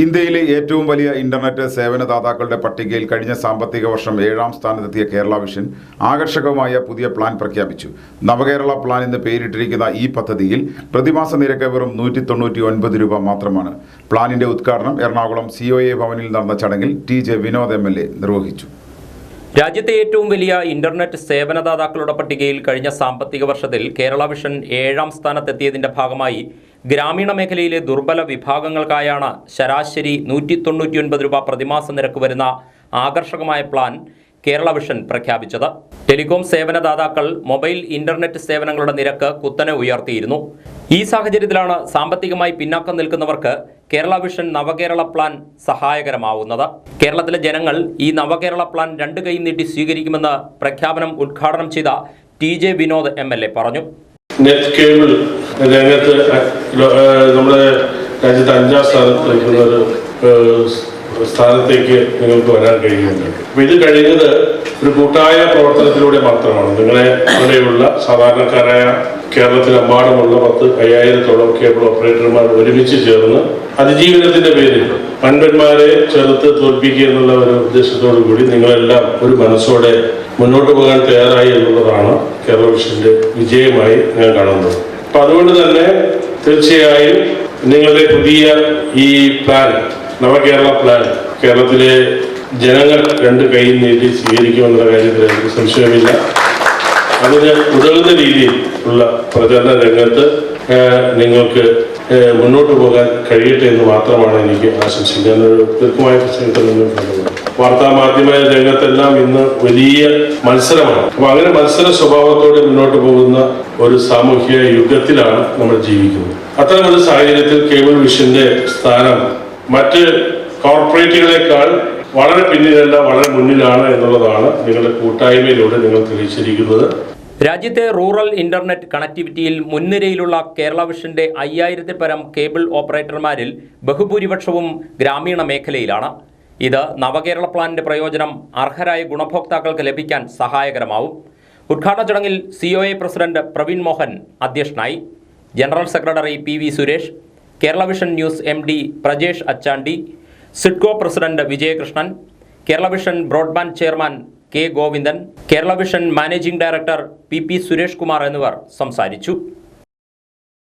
ഇന്ത്യയിലെ ഏറ്റവും വലിയ ഇന്റർനെറ്റ് സേവനദാതാക്കളുടെ പട്ടികയിൽ കഴിഞ്ഞ സാമ്പത്തിക വർഷം ഏഴാം സ്ഥാനത്തെത്തിയ കേരള വിഷൻ ആകർഷകമായ പുതിയ പ്ലാൻ പ്രഖ്യാപിച്ചു. നവകേരള പ്ലാൻ എന്ന് പേരിട്ടിരിക്കുന്ന ഈ പദ്ധതിയിൽ പ്രതിമാസ നിരക്ക് വെറും നൂറ്റി തൊണ്ണൂറ്റി ഒൻപത് രൂപ മാത്രമാണ്. പ്ലാനിന്റെ ഉദ്ഘാടനം എറണാകുളം സി ഒ എ ഭവനിൽ നടന്ന ചടങ്ങിൽ T J Vinod M L A നിർവഹിച്ചു. രാജ്യത്തെ ഏറ്റവും വലിയ ഇന്റർനെറ്റ് സേവനദാതാക്കളുടെ പട്ടികയിൽ കഴിഞ്ഞ സാമ്പത്തിക വർഷത്തിൽ കേരള വിഷൻ ഏഴാം സ്ഥാനത്തെത്തിയതിന്റെ ഭാഗമായി ഗ്രാമീണ മേഖലയിലെ ദുർബല വിഭാഗങ്ങൾക്കായാണ് ശരാശരി നൂറ്റി തൊണ്ണൂറ്റിയൊൻപത് രൂപ പ്രതിമാസ നിരക്ക് വരുന്ന ആകർഷകമായ പ്ലാൻ കേരള വിഷൻ പ്രഖ്യാപിച്ചത്. ടെലികോം സേവനദാതാക്കൾ മൊബൈൽ ഇന്റർനെറ്റ് സേവനങ്ങളുടെ നിരക്ക് കുത്തനെ ഉയർത്തിയിരുന്നു. ഈ സാഹചര്യത്തിലാണ് സാമ്പത്തികമായി പിന്നാക്കം നിൽക്കുന്നവർക്ക് കേരള വിഷൻ നവകേരള പ്ലാൻ സഹായകരമാവുന്നത്. കേരളത്തിലെ ജനങ്ങൾ ഈ നവകേരള പ്ലാൻ രണ്ട് കൈ നീട്ടി സ്വീകരിക്കുമെന്ന് പ്രഖ്യാപനം ഉദ്ഘാടനം ചെയ്ത T J Vinod M L A പറഞ്ഞു. നെറ്റ് കേബിൾ രംഗത്ത് നമ്മുടെ രാജ്യത്ത് അഞ്ചാം സ്ഥാനത്ത് ഒരു സ്ഥാനത്തേക്ക് നിങ്ങൾക്ക് വരാൻ കഴിയുന്നുണ്ട്. അപ്പൊ ഇത് കഴിയുന്നത് ഒരു കൂട്ടായ പ്രവർത്തനത്തിലൂടെ മാത്രമാണ്. നിങ്ങളെ ഇവിടെയുള്ള സാധാരണക്കാരായ കേരളത്തിലെമ്പാടുമുള്ള പത്ത് അയ്യായിരത്തോളം കേബിൾ ഓപ്പറേറ്റർമാർ ഒരുമിച്ച് ചേർന്ന് അതിജീവനത്തിന്റെ പേരിൽ പണ്ടന്മാരെ ചെറുത്ത് തോൽപ്പിക്കുക എന്നുള്ള ഒരു ഉദ്ദേശത്തോടു കൂടി നിങ്ങളെല്ലാം ഒരു മനസ്സോടെ മുന്നോട്ട് പോകാൻ തയ്യാറായി എന്നുള്ളതാണ് കേരള വിഷന്റെ വിജയമായി ഞാൻ കാണുന്നത്. അപ്പൊ അതുകൊണ്ട് തന്നെ തീർച്ചയായും നിങ്ങളുടെ പുതിയ ഈ പ്ലാൻ നവകേരള പ്ലാൻ കേരളത്തിലെ ജനങ്ങൾ രണ്ട് കൈ നീട്ടി സ്വീകരിക്കുമെന്നുള്ള കാര്യത്തിൽ എനിക്ക് സംശയമില്ല. അതിന് ഉതകുന്ന രീതിയിൽ ഉള്ള പ്രചരണ രംഗത്ത് നിങ്ങൾക്ക് മുന്നോട്ട് പോകാൻ കഴിയട്ടെ എന്ന് മാത്രമാണ് എനിക്ക് ആശംസിക്കാൻ ഒരു ദീർഘമായ വാർത്താ മാധ്യമ രംഗത്തെല്ലാം ഇന്ന് വലിയ മത്സരമാണ്. അപ്പൊ അങ്ങനെ മത്സര സ്വഭാവത്തോടെ മുന്നോട്ട് പോകുന്ന ഒരു സാമൂഹിക യുഗത്തിലാണ് നമ്മൾ ജീവിക്കുന്നത്. അത്തരം ഒരു സാഹചര്യത്തിൽ കേബിൾ വിഷന്റെ സ്ഥാനം മറ്റ് കോർപ്പറേറ്റുകളെക്കാൾ വളരെ പിന്നിലല്ല വളരെ മുന്നിലാണ് എന്നുള്ളതാണ് നിങ്ങളുടെ കൂട്ടായ്മയിലൂടെ നിങ്ങൾ തെളിയിച്ചിരിക്കുന്നത്. രാജ്യത്തെ റൂറൽ ഇന്റർനെറ്റ് കണക്ടിവിറ്റിയിൽ മുൻനിരയിലുള്ള കേരള വിഷന്റെ അയ്യായിരത്തിൽ പരം കേബിൾ ഓപ്പറേറ്റർമാരിൽ ബഹുഭൂരിപക്ഷവും ഗ്രാമീണ മേഖലയിലാണ്. ഇത് നവകേരള പ്ലാനിന്റെ പ്രയോജനം അർഹരായ ഗുണഭോക്താക്കൾക്ക് ലഭിക്കാൻ സഹായകരമാവും. ഉദ്ഘാടന ചടങ്ങിൽ C A president Praveen Mohan അധ്യക്ഷനായി. General secretary P V Suresh Kerala vision news M D Prajesh Achandi SIDCO president Vijayakrishnan Kerala vision broadband chairman K Govindan Kerala vision managing director P P Suresh Kumar എന്നിവർ സംസാരിച്ചു.